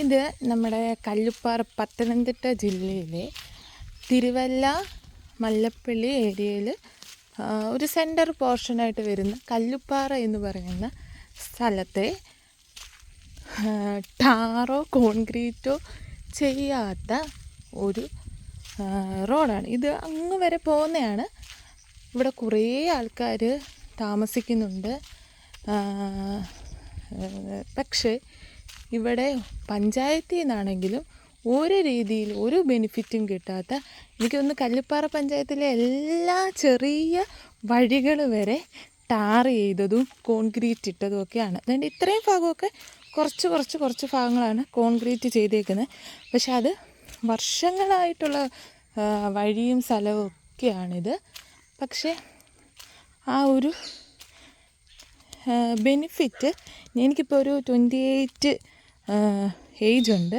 ഇത് നമ്മുടെ കല്ലുപ്പാറ പത്തനംതിട്ട ജില്ലയിലെ തിരുവല്ല മല്ലപ്പള്ളി ഏരിയയിൽ ഒരു സെന്റർ പോർഷനായിട്ട് വരുന്ന കല്ലുപ്പാറ എന്ന് പറയുന്ന സ്ഥലത്തെ ടാറോ കോൺക്രീറ്റോ ചെയ്യാത്ത ഒരു റോഡാണ്. ഇത് അങ്ങ് വരെ പോകുന്നതാണ് ഇവിടെ കുറേ ആൾക്കാർ താമസിക്കുന്നുണ്ട്. പക്ഷേ ഇവിടെ പഞ്ചായത്തിൽ നിന്നാണെങ്കിലും ഒരു രീതിയിൽ ഒരു ബെനിഫിറ്റും കിട്ടാത്ത എനിക്ക് തോന്നുന്നു കല്ലുപ്പാറ പഞ്ചായത്തിലെ എല്ലാ ചെറിയ വഴികൾ വരെ ടാർ ചെയ്തതും കോൺക്രീറ്റ് ഇട്ടതും ഒക്കെയാണ്. അതുകൊണ്ട് ഇത്രയും ഭാഗമൊക്കെ കുറച്ച് കുറച്ച് കുറച്ച് ഭാഗങ്ങളാണ് കോൺക്രീറ്റ് ചെയ്തേക്കുന്നത്. പക്ഷെ അത് വർഷങ്ങളായിട്ടുള്ള വഴിയും സ്ഥലവും ഒക്കെയാണിത്. പക്ഷേ ആ ഒരു ബെനിഫിറ്റ് എനിക്കിപ്പോൾ ഒരു ട്വന്റി എയ്റ്റ് ഏജ് ഉണ്ട്.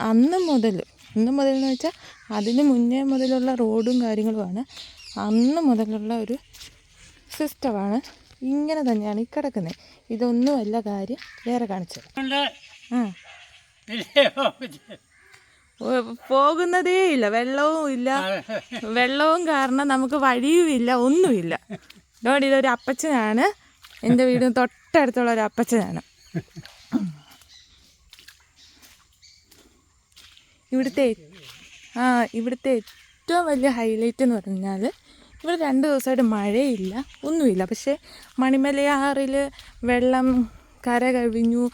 അന്ന് മുതൽ അന്ന് മുതൽ എന്ന് വെച്ചാൽ അതിന് മുന്നേ മുതലുള്ള റോഡും കാര്യങ്ങളുമാണ്. അന്ന് മുതലുള്ള ഒരു സിസ്റ്റമാണ് ഇങ്ങനെ തന്നെയാണ് ഈ കിടക്കുന്നത് ഇതൊന്നുമല്ല കാര്യം വേറെ കാണിച്ചത് പോകുന്നതേ ഇല്ല. വെള്ളവും ഇല്ല. വെള്ളവും കാരണം നമുക്ക് വഴിയും ഇല്ല ഒന്നുമില്ല. ഇതോടെ ഇതൊരു അപ്പച്ചനാണ്. എന്റെ വീടിന് തൊട്ടടുത്തുള്ള ഒരു അപ്പച്ചനാണ്. ഇവിടുത്തെ ആ ഇവിടുത്തെ ഏറ്റവും വലിയ ഹൈലൈറ്റ് എന്ന് പറഞ്ഞാൽ ഇവിടെ രണ്ട് ദിവസമായിട്ട് മഴയില്ല ഒന്നുമില്ല. പക്ഷേ മണിമലയാറിൽ വെള്ളം കര കവിഞ്ഞു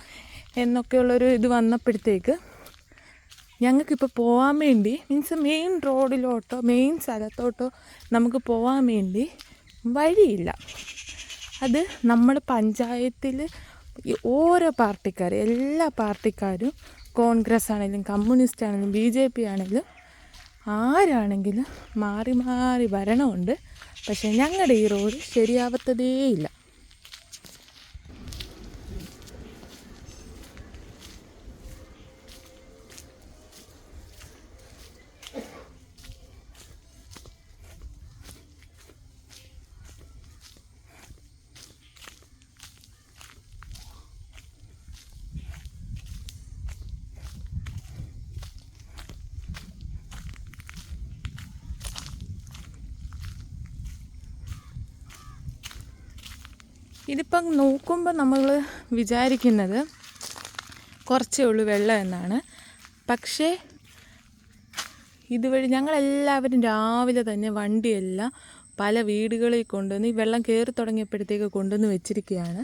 എന്നൊക്കെയുള്ളൊരു ഇത് വന്നപ്പോഴത്തേക്ക് ഞങ്ങൾക്കിപ്പോൾ പോകാൻ വേണ്ടി മീൻസ് മെയിൻ റോഡിലോട്ടോ മെയിൻ സ്ഥലത്തോട്ടോ നമുക്ക് പോകാൻ വേണ്ടി വഴിയില്ല. അത് നമ്മൾ പഞ്ചായത്തിൽ ഓരോ പാർട്ടിക്കാർ എല്ലാ പാർട്ടിക്കാരും കോൺഗ്രസ് ആണെങ്കിലും കമ്മ്യൂണിസ്റ്റ് ആണെങ്കിലും ബി ജെ പി ആണെങ്കിലും ആരാണെങ്കിലും മാറി മാറി ഭരണമുണ്ട് പക്ഷേ ഞങ്ങളുടെ ഈ റോഡ് ശരിയാവത്തതേയില്ല. ഇതിപ്പം നോക്കുമ്പോൾ നമ്മൾ വിചാരിക്കുന്നത് കുറച്ചേ ഉള്ളൂ വെള്ളം എന്നാണ്. പക്ഷേ ഇതുവഴി ഞങ്ങളെല്ലാവരും രാവിലെ തന്നെ വണ്ടിയെല്ലാം പല വീടുകളിൽ കൊണ്ടുവന്ന് ഈ വെള്ളം കയറി തുടങ്ങിയപ്പോഴത്തേക്ക് കൊണ്ടുവന്ന് വെച്ചിരിക്കുകയാണ്.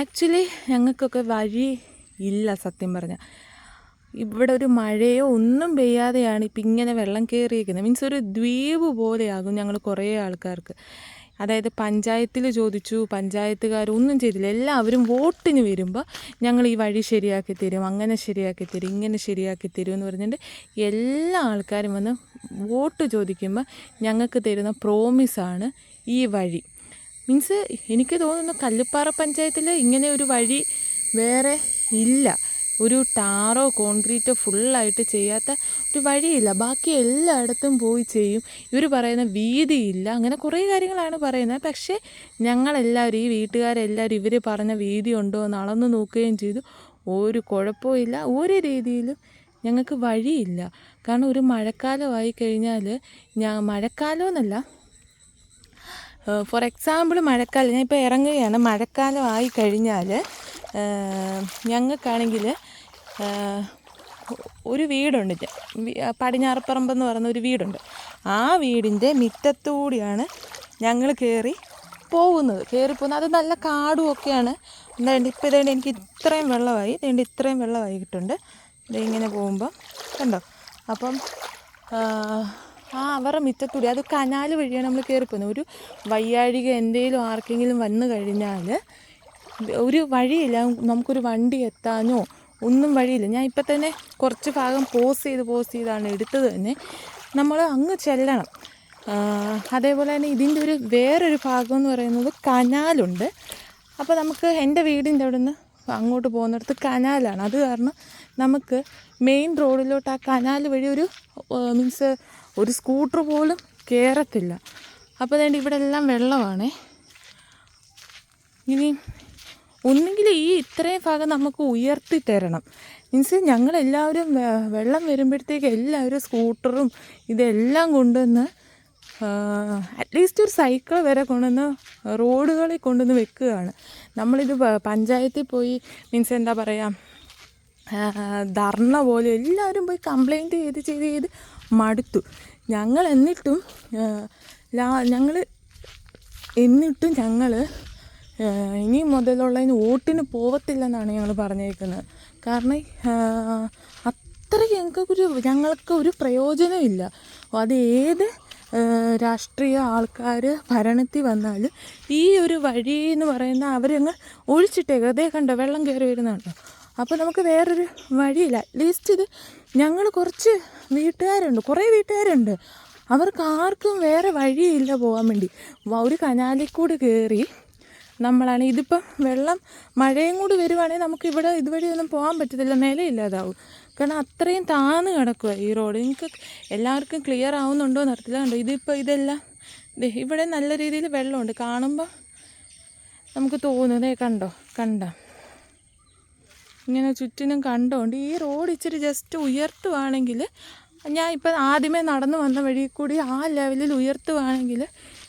ആക്ച്വലി ഞങ്ങൾക്കൊക്കെ വഴി ഇല്ല സത്യം പറഞ്ഞാൽ. ഇവിടെ ഒരു മഴയോ ഒന്നും പെയ്യാതെയാണ് ഇപ്പം ഇങ്ങനെ വെള്ളം കയറിയിരിക്കുന്നത് മീൻസ് ഒരു ദ്വീപ് പോലെയാകും ഞങ്ങൾ കുറേ ആൾക്കാർക്ക്. അതായത് പഞ്ചായത്തിൽ ചോദിച്ചു പഞ്ചായത്തുകാർ ഒന്നും ചെയ്തില്ല. എല്ലാവരും വോട്ടിന് വരുമ്പോൾ ഞങ്ങൾ ഈ വഴി ശരിയാക്കി തരും അങ്ങനെ ശരിയാക്കി തരും ഇങ്ങനെ ശരിയാക്കി തരും എന്ന് പറഞ്ഞിട്ട് എല്ലാ ആൾക്കാരും വന്ന് വോട്ട് ചോദിക്കുമ്പോൾ ഞങ്ങൾക്ക് തരുന്ന പ്രോമിസാണ് ഈ വഴി. മീൻസ് എനിക്ക് തോന്നുന്നു കല്ലുപ്പാറ പഞ്ചായത്തിൽ ഇങ്ങനെ ഒരു വഴി വേറെ ഇല്ല. ഒരു ടാറോ കോൺക്രീറ്റോ ഫുള്ളായിട്ട് ചെയ്യാത്ത ഒരു വഴിയില്ല. ബാക്കി എല്ലായിടത്തും പോയി ചെയ്യും. ഇവർ പറയുന്ന വീതിയില്ല. അങ്ങനെ കുറേ കാര്യങ്ങളാണ് പറയുന്നത്. പക്ഷേ ഞങ്ങളെല്ലാവരും ഈ വീട്ടുകാരെല്ലാവരും ഇവർ പറഞ്ഞ വീതി ഉണ്ടോ എന്ന് അളന്ന് നോക്കുകയും ചെയ്തു. ഒരു കുഴപ്പമില്ല ഒരു രീതിയിലും ഞങ്ങൾക്ക് വഴിയില്ല. കാരണം ഒരു മഴക്കാലമായി കഴിഞ്ഞാൽ ഞാൻ മഴക്കാലം എന്നല്ല. ഫോർ എക്സാമ്പിൾ മഴക്കാലം. ഞാൻ ഇപ്പോൾ ഇറങ്ങുകയാണ്. മഴക്കാലം ആയി കഴിഞ്ഞാൽ ഞങ്ങൾക്കാണെങ്കിൽ ഒരു വീടുണ്ട്. പടിഞ്ഞാറപ്പറമ്പ് എന്ന് പറയുന്ന ഒരു വീടുണ്ട്. ആ വീടിന്റെ മുറ്റത്തൂടിയാണ് ഞങ്ങൾ കയറി പോകുന്നത്. കയറി പോകുന്നത്. അത് നല്ല കാടും ഒക്കെയാണ്. എന്താണ്ട് ഇപ്പോൾ ഇതേണ്ട എനിക്ക് ഇത്രയും വെള്ളമായി. ഇതേണ്ട ഇത്രയും വെള്ളമായിട്ടുണ്ട് ഇത് ഇതിങ്ങനെ പോകുമ്പം കണ്ടോ? അപ്പം ആ അവരുടെ മുറ്റത്തൂടി അത് കനാൽ വഴിയാണ് നമ്മൾ കയറിപ്പോകുന്നത് ഒരു വയ്യാഴിക എന്തെങ്കിലും ആർക്കെങ്കിലും വന്നു കഴിഞ്ഞാൽ ഒരു വഴിയില്ല. നമുക്കൊരു വണ്ടി എത്താനോ ഒന്നും വഴിയില്ല. ഞാൻ ഇപ്പം തന്നെ കുറച്ച് ഭാഗം പോസ് ചെയ്ത് പോസ് ചെയ്താണ് എടുത്തത് തന്നെ. നമ്മൾ അങ്ങ് ചെല്ലണം. അതേപോലെ തന്നെ ഇതിന്റെ ഒരു വേറൊരു ഭാഗം എന്ന് പറയുന്നത് കനാലുണ്ട്. അപ്പോൾ നമുക്ക് എന്റെ വീടിന്റെ അവിടെ നിന്ന് അങ്ങോട്ട് പോകുന്നിടത്ത് കനാലാണ്. അത് കാരണം നമുക്ക് മെയിൻ റോഡിലോട്ട് ആ കനാൽ വഴി ഒരു മീൻസ് ഒരു സ്കൂട്ടർ പോലും കയറത്തില്ല അപ്പോൾ അതുകൊണ്ട് ഇവിടെ എല്ലാം വെള്ളമാണേ. ഇനി ഒന്നുകിൽ ഈ ഇത്രയും ഭാഗം നമുക്ക് ഉയർത്തി തരണം. മീൻസ് ഞങ്ങളെല്ലാവരും വെള്ളം വരുമ്പോഴത്തേക്ക് എല്ലാവരും സ്കൂട്ടറും ഇതെല്ലാം കൊണ്ടുവന്ന് അറ്റ്ലീസ്റ്റ് ഒരു സൈക്കിൾ വരെ കൊണ്ടുവന്ന് റോഡുകളിൽ കൊണ്ടുവന്ന് വെക്കുകയാണ്. നമ്മളിത് പഞ്ചായത്തിൽ പോയി മീൻസ് എന്താ പറയുക ധർണ പോലെ എല്ലാവരും പോയി കംപ്ലൈന്റ് ചെയ്ത് ചെയ്ത് ചെയ്ത് മടുത്തു. ഞങ്ങൾ എന്നിട്ടും ഞങ്ങൾ എന്നിട്ടും ഞങ്ങൾ ഇനി മുതലുള്ളതിന് വോട്ടിന് പോവത്തില്ലെന്നാണ് ഞങ്ങൾ പറഞ്ഞേക്കുന്നത്. കാരണം അത്ര ഞങ്ങൾക്കൊരു ഞങ്ങൾക്ക് ഒരു പ്രയോജനമില്ല അത് ഏത് രാഷ്ട്രീയ ആൾക്കാർ ഭരണത്തിൽ വന്നാലും ഈ ഒരു വഴി എന്ന് പറയുന്ന അവരങ്ങ് ഒഴിച്ചിട്ടേക്ക്. അതേ കണ്ടോ വെള്ളം കയറി വരുന്നുണ്ടോ. അപ്പോൾ നമുക്ക് വേറൊരു വഴിയില്ല. അറ്റ്ലീസ്റ്റ് ഇത് ഞങ്ങൾ കുറച്ച് വീട്ടുകാരുണ്ട് കുറേ വീട്ടുകാരുണ്ട്. അവർക്ക് ആർക്കും വേറെ വഴിയില്ല പോകാൻ വേണ്ടി. ഒരു കനാലിൽ കൂടി കയറി നമ്മളാണ്. ഇതിപ്പം വെള്ളം മഴയും കൂടി വരുവാണെങ്കിൽ നമുക്ക് ഇവിടെ ഇതുവഴി ഒന്നും പോകാൻ പറ്റത്തില്ല. നിലയില്ലാതാവും കാരണം അത്രയും താന്ന് കിടക്കുക ഈ റോഡ്. നിങ്ങൾക്ക് എല്ലാവർക്കും ക്ലിയർ ആവുന്നുണ്ടോ എന്ന് അറിയത്തില്ല. കണ്ടോ? ഇതിപ്പോൾ ഇതെല്ലാം ഇവിടെ നല്ല രീതിയിൽ വെള്ളമുണ്ട്. കാണുമ്പോൾ നമുക്ക് തോന്നുന്നേ കണ്ടോ? കണ്ട? ഇങ്ങനെ ചുറ്റിനും കണ്ടോണ്ട് ഈ റോഡ് ഇച്ചിരി ജസ്റ്റ് ഉയർത്തുവാണെങ്കിൽ ഞാൻ ഇപ്പം ആദ്യമേ നടന്നു വന്ന വഴി കൂടി ആ ലെവലിൽ ഉയർത്തുവാണെങ്കിൽ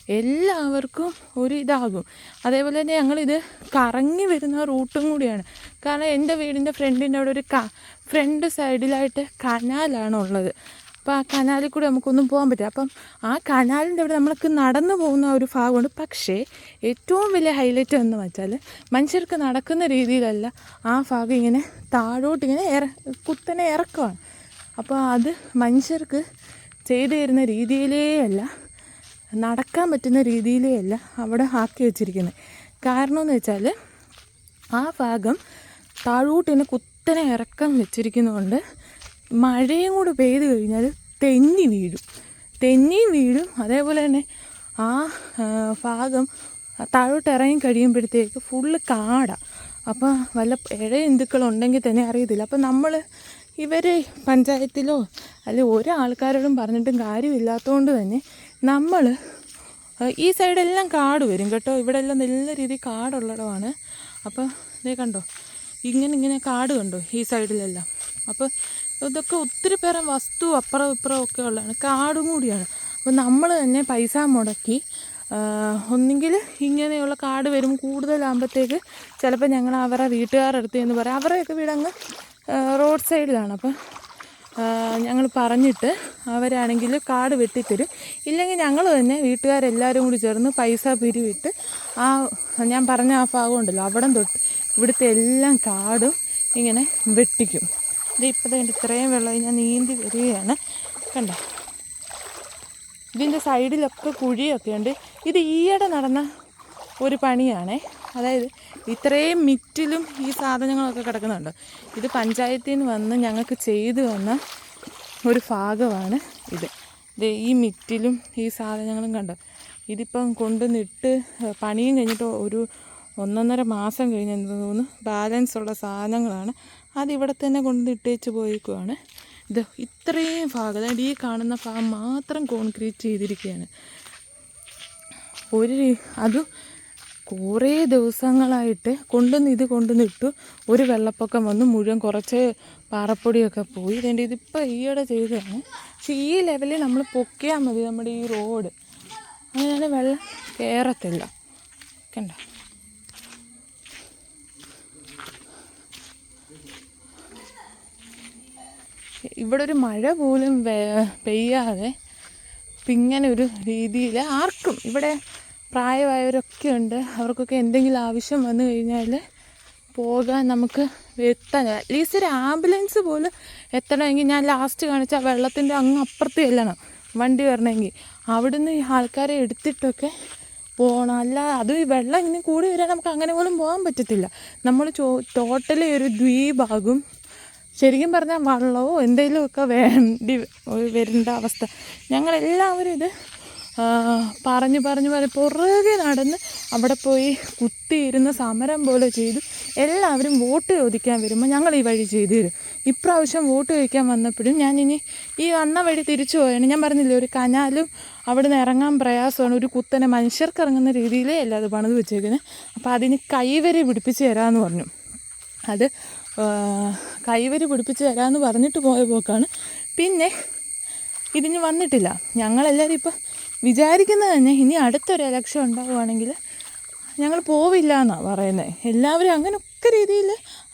എല്ലാവർക്കും ഒരു ഇതാകും. അതേപോലെ തന്നെ ഞങ്ങളിത് കറങ്ങി വരുന്ന റൂട്ടും കൂടിയാണ്. കാരണം എന്റെ വീടിന്റെ ഫ്രണ്ടിന്റെ അവിടെ ഒരു ക ഫ്രണ്ട് സൈഡിലായിട്ട് കനാലാണ് ഉള്ളത്. അപ്പോൾ ആ കനാലിൽ കൂടി നമുക്കൊന്നും പോകാൻ പറ്റില്ല. അപ്പം ആ കനാലിന്റെ അവിടെ നമ്മൾക്ക് നടന്നു പോകുന്ന ഒരു ഭാഗമുണ്ട്. പക്ഷേ ഏറ്റവും വലിയ ഹൈലൈറ്റ് എന്ന് വെച്ചാൽ മനുഷ്യർക്ക് നടക്കുന്ന രീതിയിലല്ല ആ ഭാഗം ഇങ്ങനെ താഴോട്ട് ഇങ്ങനെ ഇറ കുത്തനെ ഇറക്കമാണ് അപ്പോൾ അത് മനുഷ്യർക്ക് ചെയ്തു തരുന്ന രീതിയിലേ അല്ല. നടക്കാൻ പറ്റുന്ന രീതിയിലേയല്ല അവിടെ ആക്കി വെച്ചിരിക്കുന്നത്. കാരണം എന്ന് വെച്ചാൽ ആ ഭാഗം താഴോട്ടിനെ കുത്തനെ ഇറക്കം വെച്ചിരിക്കുന്നതുകൊണ്ട് മഴയും കൂടെ പെയ്ത് കഴിഞ്ഞാൽ തെന്നി വീഴും. തെന്നി വീഴും. അതേപോലെ തന്നെ ആ ഭാഗം താഴോട്ട് ഇറങ്ങി കഴിയുമ്പോഴത്തേക്ക് ഫുള്ള് കാടാണ് അപ്പോൾ വല്ല ഇഴ ജന്തുക്കളുണ്ടെങ്കിൽ തന്നെ അറിയത്തില്ല. അപ്പോൾ നമ്മൾ ഇവർ പഞ്ചായത്തിലോ അല്ലെ ഒരാൾക്കാരോടും പറഞ്ഞിട്ടും കാര്യമില്ലാത്തതുകൊണ്ട് തന്നെ നമ്മൾ ഈ സൈഡെല്ലാം കാട് വരും കേട്ടോ. ഇവിടെ എല്ലാം നല്ല രീതിയിൽ കാടുള്ളിടമാണ് അപ്പോൾ ഇതേ കണ്ടോ ഇങ്ങനെ ഇങ്ങനെ കാട് കണ്ടോ ഈ സൈഡിലെല്ലാം. അപ്പോൾ ഇതൊക്കെ ഒത്തിരി പേരെ വസ്തു അപ്പുറം ഇപ്പുറം ഒക്കെ ഉള്ളതാണ്. കാടും കൂടിയാണ്. അപ്പോൾ നമ്മൾ തന്നെ പൈസ മുടക്കി ഒന്നുകിൽ ഇങ്ങനെയുള്ള കാട് വരും കൂടുതലാകുമ്പോഴത്തേക്ക് ചിലപ്പോൾ ഞങ്ങൾ അവരുടെ വീട്ടുകാരുടെ അടുത്ത് എന്ന് പറയാം. അവരുടെയൊക്കെ വീടങ്ങ് റോഡ് സൈഡിലാണ്. അപ്പം ഞങ്ങൾ പറഞ്ഞിട്ട് അവരാണെങ്കിൽ കാട് വെട്ടിത്തരും. ഇല്ലെങ്കിൽ ഞങ്ങൾ തന്നെ വീട്ടുകാരെല്ലാവരും കൂടി ചേർന്ന് പൈസ പിരിവിട്ട് ആ ഞാൻ പറഞ്ഞ ആ ഭാഗം ഉണ്ടല്ലോ അവിടം തൊട്ട് ഇവിടുത്തെ എല്ലാം കാടും ഇങ്ങനെ വെട്ടിക്കും. ഇത് ഇപ്പോൾ ഇത്രയും വെള്ളം ഞാൻ നീന്തി വരികയാണ്. കണ്ടോ? ഇതിന്റെ സൈഡിലൊക്കെ കുഴിയൊക്കെ ഉണ്ട്. ഇത് ഈയിടെ നടന്ന ഒരു പണിയാണേ. അതായത് ഇത്രയും മിറ്റിലും ഈ സാധനങ്ങളൊക്കെ കിടക്കുന്നുണ്ട്. ഇത് പഞ്ചായത്തിൽ നിന്ന് വന്ന് ഞങ്ങൾക്ക് ചെയ്തു വന്ന ഒരു ഭാഗമാണ് ഇത്. ഇത് ഈ മിറ്റിലും ഈ സാധനങ്ങളും കണ്ടോ? ഇതിപ്പം കൊണ്ടുവന്നിട്ട് പണിയും കഴിഞ്ഞിട്ട് ഒരു ഒന്നൊന്നര മാസം കഴിഞ്ഞ് തോന്നുന്നു. ബാലൻസ് ഉള്ള സാധനങ്ങളാണ്. അതിവിടെ തന്നെ കൊണ്ട് ഇട്ടേച്ച് പോയേക്കുവാണ്. ഇത് ഇത്രയും ഭാഗം അതായത് ഈ കാണുന്ന ഭാഗം മാത്രം കോൺക്രീറ്റ് ചെയ്തിരിക്കുകയാണ്. ഒരു അതും കുറേ ദിവസങ്ങളായിട്ട് കൊണ്ടുവന്ന് ഇത് കൊണ്ടുവന്ന് ഇട്ടു. ഒരു വെള്ളപ്പൊക്കം വന്ന്. മുഴുവൻ കുറച്ച് പാറപ്പൊടിയൊക്കെ പോയി. ഇതിന്റെ ഇതിപ്പോൾ ഈയിടെ ചെയ്തതാണ്. പക്ഷേ ഈ ലെവലിൽ നമ്മൾ പൊക്കിയാൽ മതി നമ്മുടെ ഈ റോഡ്. അങ്ങനെയാണ് വെള്ളം കയറത്തില്ല കണ്ട. ഇവിടെ ഒരു മഴ പോലും പെയ്യാതെ ഇപ്പം ഇങ്ങനെ ഒരു രീതിയിൽ ആർക്കും ഇവിടെ പ്രായമായവരൊക്കെ ഉണ്ട് അവർക്കൊക്കെ എന്തെങ്കിലും ആവശ്യം വന്നു കഴിഞ്ഞാൽ പോകാൻ നമുക്ക് എത്താൻ അറ്റ്ലീസ്റ്റ് ഒരു ആംബുലൻസ് പോലും എത്തണമെങ്കിൽ ഞാൻ ലാസ്റ്റ് കാണിച്ച വെള്ളത്തിന്റെ അങ്ങ് അപ്പുറത്ത് ചെല്ലണം. വണ്ടി വരണമെങ്കിൽ. അവിടുന്ന് ഈ ആൾക്കാരെ എടുത്തിട്ടൊക്കെ പോകണം അല്ല അതും ഈ വെള്ളം ഇങ്ങനെ കൂടി വരാൻ നമുക്ക് അങ്ങനെ പോലും പോകാൻ പറ്റത്തില്ല. നമ്മൾ ചോ ടോട്ടലി ഒരു ദ്വീപാകും. ശരിക്കും പറഞ്ഞാൽ വള്ളമോ എന്തെങ്കിലുമൊക്കെ വേണ്ടി വരേണ്ട അവസ്ഥ. ഞങ്ങളെല്ലാവരും ഇത് പറഞ്ഞു പറഞ്ഞു പറഞ്ഞ് പുറകെ നടന്ന് അവിടെ പോയി കുത്തിയിരുന്ന സമരം പോലെ ചെയ്തു. എല്ലാവരും വോട്ട് ചോദിക്കാൻ വരുമ്പോൾ ഞങ്ങൾ ഈ വഴി ചെയ്തു തരും. ഇപ്രാവശ്യം വോട്ട് ചോദിക്കാൻ വന്നപ്പോഴും ഞാൻ ഇനി ഈ വന്ന വഴി തിരിച്ചു പോയാണ്. ഞാൻ പറഞ്ഞില്ലേ ഒരു കനാലും അവിടെ നിന്ന് ഇറങ്ങാൻ പ്രയാസമാണ്. ഒരു കുത്തനെ മനുഷ്യർക്ക് ഇറങ്ങുന്ന രീതിയിലേ അല്ല അത് പണിത് വെച്ചേക്കുന്നത് അപ്പോൾ അതിന് കൈവരി പിടിപ്പിച്ച് തരാമെന്ന് പറഞ്ഞു. അത് കൈവരി പിടിപ്പിച്ച് തരാമെന്ന് പറഞ്ഞിട്ട് പോയ പോക്കാണ്. പിന്നെ ഇതിന് വന്നിട്ടില്ല. ഞങ്ങളെല്ലാവരും ഇപ്പം വിചാരിക്കുന്നത് തന്നെ ഇനി അടുത്തൊരു ഇലക്ഷൻ ഉണ്ടാവുകയാണെങ്കിൽ ഞങ്ങൾ പോവില്ല എന്നാണ് പറയുന്നത് എല്ലാവരും അങ്ങനെ ഒക്കെ രീതിയിൽ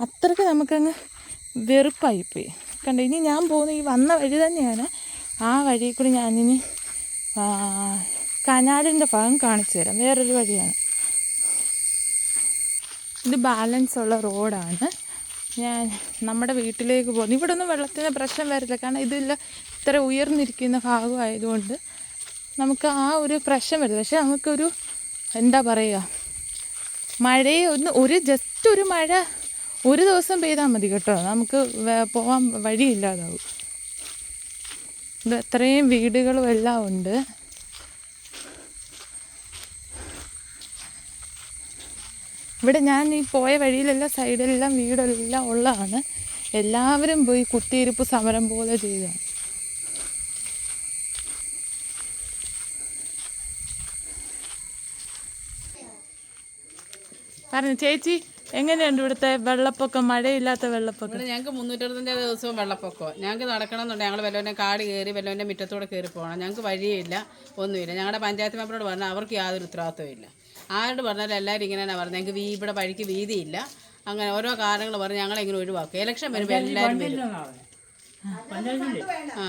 അത്രയ്ക്ക് നമുക്കങ്ങ് വെറുപ്പായിപ്പോയി. കണ്ടോ ഇനി ഞാൻ പോകുന്ന ഈ വന്ന വഴി തന്നെയാണ് ആ വഴി കൂടി ഞാനിനി കനാലിന്റെ ഭാഗം കാണിച്ചു തരാം. വേറൊരു വഴിയാണ്. ഇത് ബാലൻസ് ഉള്ള റോഡാണ് ഞാൻ നമ്മുടെ വീട്ടിലേക്ക് പോകുന്നു. ഇവിടെ ഒന്നും വെള്ളത്തിന് പ്രശ്നം വരില്ല. കാരണം ഇതില്ല ഇത്ര ഉയർന്നിരിക്കുന്ന ഭാഗമായതുകൊണ്ട് നമുക്ക് ആ ഒരു പ്രശ്നം വരുന്നത്. പക്ഷെ നമുക്കൊരു എന്താ പറയുക മഴയെ ഒന്ന് ഒരു ജസ്റ്റ് ഒരു മഴ ഒരു ദിവസം പെയ്താൽ മതി കേട്ടോ. നമുക്ക് പോകാൻ വഴിയില്ലാതാവും. ഇത് അത്രയും വീടുകളും എല്ലാം ഉണ്ട്. ഇവിടെ ഞാൻ ഈ പോയ വഴിയിലെല്ലാം സൈഡിലെല്ലാം വീടെല്ലാം ഉള്ളതാണ്. എല്ലാവരും പോയി കുത്തിയിരിപ്പ് സമരം പോലെ ചെയ്തതാണ് പറഞ്ഞു ചേച്ചി എങ്ങനെയുണ്ട് ഇവിടുത്തെ വെള്ളപ്പൊക്കം? മഴയില്ലാത്ത വെള്ളപ്പൊക്കം. ഇവിടെ ഞങ്ങൾക്ക് മുന്നൂറ്ററുപത്തഞ്ച് ദിവസവും വെള്ളപ്പൊക്കമോ ഞങ്ങൾക്ക് നടക്കണമെന്നുണ്ട്. ഞങ്ങൾ വല്ലവന്റെ കാട് കയറി വല്ലവന്റെ മുറ്റത്തൂടെ കയറി പോകണം. ഞങ്ങൾക്ക് വഴിയില്ല ഒന്നുമില്ല. ഞങ്ങളുടെ പഞ്ചായത്ത് മെമ്പറോട് പറഞ്ഞാൽ അവർക്ക് യാതൊരു ഉത്തരവാദിത്വവും ഇല്ല. ആരോട് പറഞ്ഞാലും എല്ലാവരും ഇങ്ങനെയാണ് പറഞ്ഞത്. ഞങ്ങൾക്ക് വീ ഇവിടെ വഴിക്ക് വീതിയില്ല. അങ്ങനെ ഓരോ കാരണങ്ങൾ പറഞ്ഞ് ഞങ്ങളെങ്ങനെ ഒഴിവാക്കും. ഇലക്ഷൻ വരുമ്പോൾ എല്ലാവരും വരും. പഞ്ചായത്തിന്റെ ആ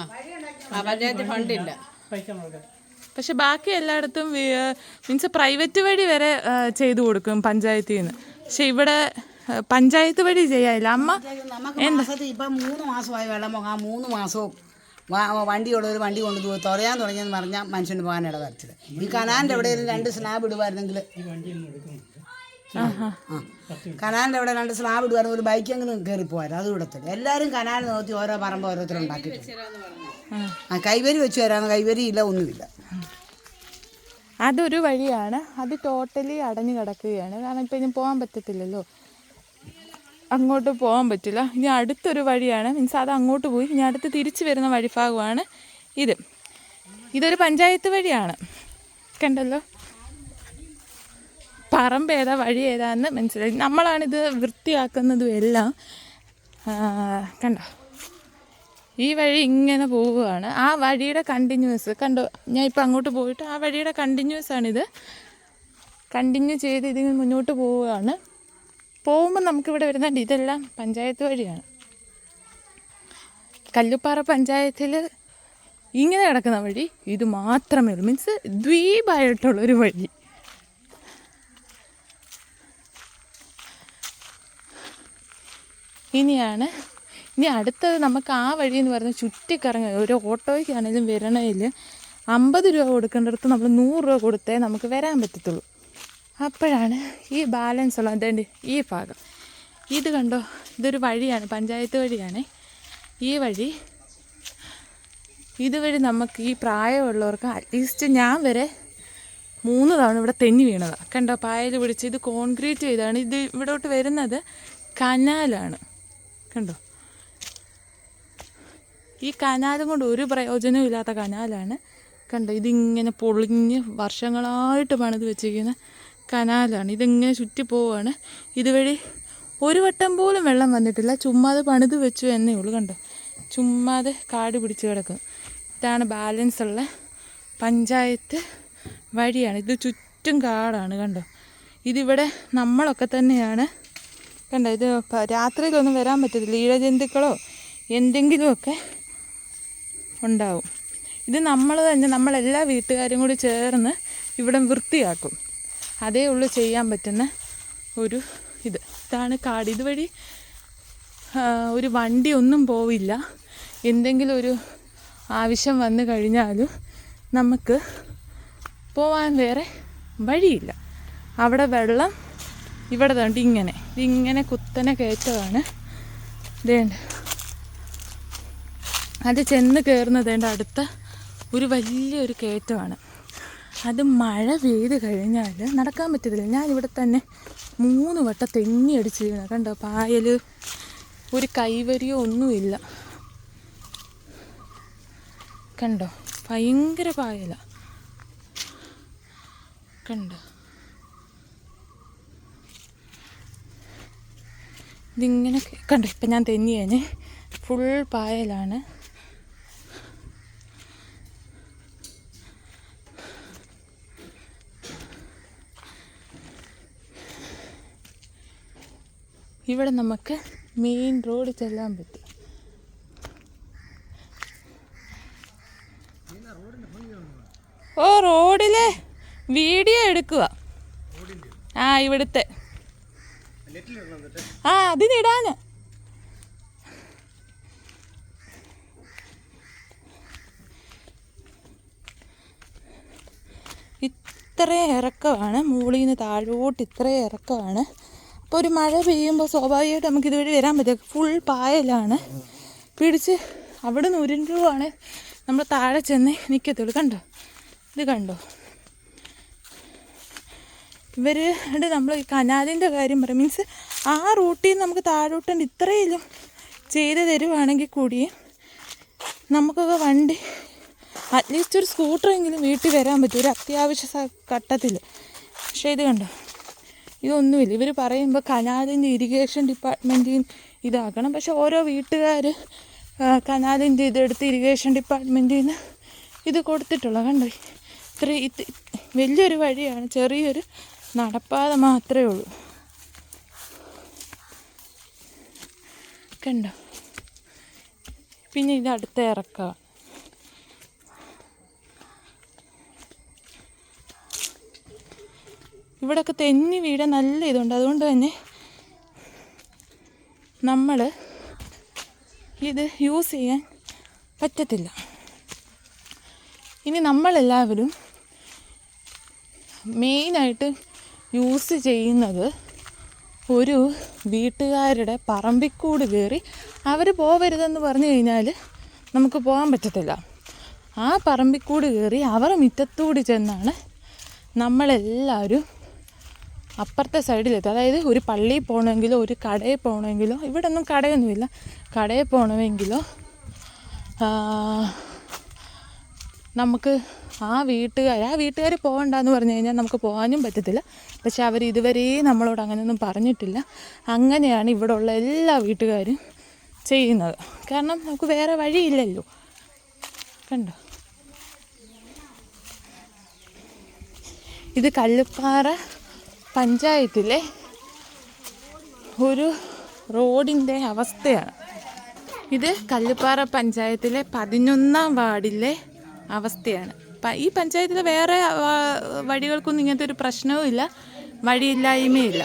ആ പഞ്ചായത്ത് ഫണ്ടില്ല. പൈസ മുടക്കാൻ. പക്ഷെ ബാക്കി എല്ലായിടത്തും മീൻസ് പ്രൈവറ്റ് വഴി വരെ ചെയ്തു കൊടുക്കും പഞ്ചായത്തിൽ നിന്ന് പക്ഷെ ഇവിടെ പഞ്ചായത്ത് വഴി ചെയ്യാനില്ല. അമ്മ നമുക്ക് മാസത്തിൽ ഇപ്പം മൂന്ന് മാസമായി വെള്ളം പോകാം. മൂന്ന് മാസവും വണ്ടിയുള്ളവർ വണ്ടി കൊണ്ട് പോയി തുറയാൻ തുടങ്ങിയെന്ന് പറഞ്ഞാൽ മനുഷ്യന് പോകാൻ ഇടവരച്ചത് ഈ കനാലിന്റെ എവിടെയെങ്കിലും രണ്ട് സ്ലാബ് ഇടുമായിരുന്നെങ്കിൽ കനാലിന്റെ അവിടെ രണ്ട് സ്ലാബ് ഇടുവായിരുന്നു ഒരു ബൈക്ക് അങ്ങനെ കയറി പോയായിരുന്നു അത് ഇടത്തില്ല എല്ലാവരും കനാൽ നോക്കി ഓരോ പറമ്പ് ഓരോരുത്തരും ഉണ്ടാക്കി ആ. കൈവരി വെച്ച് തരാമെന്ന് കൈവരി ഇല്ല ഒന്നുമില്ല. അതൊരു വഴിയാണ്. അത് ടോട്ടലി അടഞ്ഞു കിടക്കുകയാണ്. കാരണം ഇപ്പം ഇനി പോകാൻ പറ്റത്തില്ലല്ലോ. അങ്ങോട്ട് പോകാൻ പറ്റില്ല. ഇനി അടുത്തൊരു വഴിയാണ്. മീൻസ് അത് അങ്ങോട്ട് പോയി. ഇനി അടുത്ത് തിരിച്ചു വരുന്ന വഴിഭാഗമാണ് ഇത്. ഇതൊരു പഞ്ചായത്ത് വഴിയാണ്. കണ്ടല്ലോ? പറമ്പ് ഏതാ വഴി ഏതാന്ന് മനസ്സിലായി. നമ്മളാണിത് വൃത്തിയാക്കുന്നതും എല്ലാം കണ്ടോ? ഈ വഴി ഇങ്ങനെ പോവുകയാണ്. ആ വഴിയുടെ കണ്ടിന്യൂസ് കണ്ടോ? ഞാൻ ഇപ്പം അങ്ങോട്ട് പോയിട്ട് ആ വഴിയുടെ കണ്ടിന്യൂസ് ആണിത്. കണ്ടിന്യൂ ചെയ്ത് ഇതിന് മുന്നോട്ട് പോവുകയാണ്. പോകുമ്പോൾ നമുക്കിവിടെ വരുന്നുണ്ട് ഇതെല്ലാം പഞ്ചായത്ത് വഴിയാണ്. കല്ലുപ്പാറ പഞ്ചായത്തിൽ ഇങ്ങനെ കിടക്കുന്ന വഴി ഇത് മാത്രമേ ഉള്ളൂ. മീൻസ് ദ്വീപായിട്ടുള്ളൊരു വഴി. ഇനിയാണ്. ഇനി അടുത്തത് നമുക്ക് ആ വഴി എന്ന് പറഞ്ഞാൽ ചുറ്റിക്കറങ്ങി ഒരു ഓട്ടോയ്ക്കാണെങ്കിലും വരണമെങ്കിൽ അമ്പത് രൂപ കൊടുക്കേണ്ടടുത്ത് നമ്മൾ നൂറ് രൂപ കൊടുത്തേ നമുക്ക് വരാൻ പറ്റത്തുള്ളൂ. അപ്പോഴാണ് ഈ ബാലൻസ് ഉള്ള അതേണ്ടി ഈ ഭാഗം. ഇത് കണ്ടോ? ഇതൊരു വഴിയാണ് പഞ്ചായത്ത് വഴിയാണ്. ഈ വഴി ഇതുവഴി നമുക്ക് ഈ പ്രായമുള്ളവർക്ക് അറ്റ്ലീസ്റ്റ് ഞാൻ വരെ മൂന്ന് തവണ ഇവിടെ തെന്നി വീണതാണ് കണ്ടോ? പായൽ പിടിച്ച് ഇത് കോൺക്രീറ്റ് ചെയ്താണ് ഇത് ഇവിടോട്ട് വരുന്നത്. കനാലാണ്. കണ്ടോ? ഈ കനാലും കൊണ്ട് ഒരു പ്രയോജനവും ഇല്ലാത്ത കനാലാണ്. കണ്ടോ? ഇതിങ്ങനെ പൊളിഞ്ഞ് വർഷങ്ങളായിട്ട് പണിത് വെച്ചിരിക്കുന്ന കനാലാണ്. ഇതിങ്ങനെ ചുറ്റി പോവുകയാണ് ഇതുവഴി ഒരു വട്ടം പോലും വെള്ളം വന്നിട്ടില്ല. ചുമ്മാതെ പണിത് വെച്ചു എന്നേ ഉള്ളൂ കണ്ടോ? ചുമ്മാതെ കാട് പിടിച്ച് കിടക്കും. ഇതാണ് ബാലൻസ് ഉള്ള പഞ്ചായത്ത് വഴിയാണ്. ഇത് ചുറ്റും കാടാണ് കണ്ടോ? ഇതിവിടെ നമ്മളൊക്കെ തന്നെയാണ് കണ്ടോ ഇത് രാത്രിയിലൊന്നും വരാൻ പറ്റത്തില്ല. ഈഴജന്തുക്കളോ എന്തെങ്കിലുമൊക്കെ ഉണ്ടാവും. ഇത് നമ്മൾ തന്നെ നമ്മളെല്ലാ വീട്ടുകാരും കൂടി ചേർന്ന് ഇവിടെ വൃത്തിയാക്കും. അതേ ഉള്ളൂ ചെയ്യാൻ പറ്റുന്ന ഒരു ഇത്. ഇതാണ് കാട്. ഇതുവഴി ഒരു വണ്ടി ഒന്നും പോവില്ല. എന്തെങ്കിലും ഒരു ആവശ്യം വന്നു കഴിഞ്ഞാലും നമുക്ക് പോവാൻ വേറെ വഴിയില്ല. അവിടെ വെള്ളം ഇവിടെ തണ്ട് ഇങ്ങനെ. ഇതിങ്ങനെ കുത്തനെ കയറ്റമാണ് ഇതേണ്ട അത് ചെന്ന് കയറുന്നതേണ്ട അടുത്ത ഒരു വലിയൊരു കയറ്റമാണ് അത് മഴ പെയ്ത് കഴിഞ്ഞാൽ നടക്കാൻ പറ്റത്തില്ല. ഞാനിവിടെ തന്നെ മൂന്ന് വട്ടം തെങ്ങി അടിച്ച് വീണ കണ്ടോ? പായൽ ഒരു കൈവരിയോ ഒന്നുമില്ല. കണ്ടോ? ഭയങ്കര പായല. കണ്ടോ? ഇതിങ്ങനെ കേ- ഇപ്പം ഞാൻ തെന്നിയേനെ ഫുൾ പായലാണ്. ഇവിടെ നമുക്ക് മെയിൻ റോഡ് ചെല്ലാൻ പറ്റും. ഓ റോഡിലെ വീഡിയോ എടുക്കുക ആ ഇവിടുത്തെ. ആ അതിനിടാന് ഇത്രയും ഇറക്കമാണ്. മുകളിൽ നിന്ന് താഴോട്ട് ഇത്രയും ഇറക്കമാണ്. അപ്പോൾ ഒരു മഴ പെയ്യുമ്പോൾ സ്വാഭാവികമായിട്ട് നമുക്ക് ഇതുവഴി വരാൻ പറ്റും ഫുൾ പായലാണ്. പിടിച്ച് അവിടെ നിന്ന് ഉരുണ്ടുവാണ് നമ്മൾ താഴെ ചെന്ന് നിൽക്കത്തുള്ളൂ കണ്ടോ? ഇത് കണ്ടോ? ഇവർ നമ്മൾ ഈ കനാലിന്റെ കാര്യം പറയും. മീൻസ് ആ റൂട്ടിൽ നിന്ന് നമുക്ക് താഴോട്ടുണ്ട് ഇത്രയിലും ചെയ്ത് തരുവാണെങ്കിൽ കൂടിയും നമുക്കൊക്കെ വണ്ടി അറ്റ്ലീസ്റ്റ് ഒരു സ്കൂട്ടറെങ്കിലും വീട്ടിൽ വരാൻ പറ്റും. ഒരു അത്യാവശ്യ ഘട്ടത്തിൽ പക്ഷേ ഇത് കണ്ടോ? ഇതൊന്നുമില്ല. ഇവർ പറയുമ്പോൾ കനാലിന്റെ ഇറിഗേഷൻ ഡിപ്പാർട്ട്മെന്റിൽ ഇതാക്കണം. പക്ഷെ ഓരോ വീട്ടുകാർ കനാലിന്റെ ഇതെടുത്ത് ഇറിഗേഷൻ ഡിപ്പാർട്ട്മെന്റിൽ നിന്ന് ഇത് കൊടുത്തിട്ടുള്ള കണ്ടോ? ഇത്ര ഇത് വലിയൊരു വഴിയാണ് ചെറിയൊരു നടപ്പാത മാത്രമേ ഉള്ളൂ. കണ്ടോ? പിന്നെ ഇത് അടുത്ത ഇറക്കമാണ് ഇവിടെയൊക്കെ തെന്നി വീട് നല്ല ഇതുണ്ട്. അതുകൊണ്ട് തന്നെ നമ്മൾ ഇത് യൂസ് ചെയ്യാൻ പറ്റത്തില്ല. ഇനി നമ്മളെല്ലാവരും മെയിനായിട്ട് യൂസ് ചെയ്യുന്നത് ഒരു വീട്ടുകാരുടെ പറമ്പിക്കൂട് കയറി അവർ പോവരുതെന്ന് പറഞ്ഞു കഴിഞ്ഞാൽ നമുക്ക് പോകാൻ പറ്റത്തില്ല. ആ പറമ്പിക്കൂട് കയറി അവർ മുറ്റത്തൂടി ചെന്നാണ് നമ്മളെല്ലാവരും അപ്പുറത്തെ സൈഡിലെത്തുക. അതായത് ഒരു പള്ളിയിൽ പോകണമെങ്കിലോ ഒരു കടയിൽ പോകണമെങ്കിലോ ഇവിടെ ഒന്നും കടയൊന്നുമില്ല. കടയിൽ പോകണമെങ്കിലോ നമുക്ക് ആ വീട്ടുകാർ ആ വീട്ടുകാർ പോകണ്ടെന്ന് പറഞ്ഞു കഴിഞ്ഞാൽ നമുക്ക് പോകാനും പറ്റത്തില്ല. പക്ഷെ അവർ ഇതുവരെയും നമ്മളോട് അങ്ങനെയൊന്നും പറഞ്ഞിട്ടില്ല. അങ്ങനെയാണ് ഇവിടെ ഉള്ള എല്ലാ വീട്ടുകാരും ചെയ്യുന്നത്. കാരണം നമുക്ക് വേറെ വഴിയില്ലല്ലോ. കണ്ടോ? ഇത് കല്ലുപ്പാറ പഞ്ചായത്തിലെ ഒരു റോഡിന്റെ അവസ്ഥയാണ്. ഇത് കല്ലുപ്പാറ പഞ്ചായത്തിലെ പതിനൊന്നാം വാർഡിലെ അവസ്ഥയാണ്. ഈ പഞ്ചായത്തിൽ വേറെ വഴികൾക്കൊന്നും ഇങ്ങനത്തെ ഒരു പ്രശ്നവും ഇല്ല. വഴിയില്ലായ്മയില്ല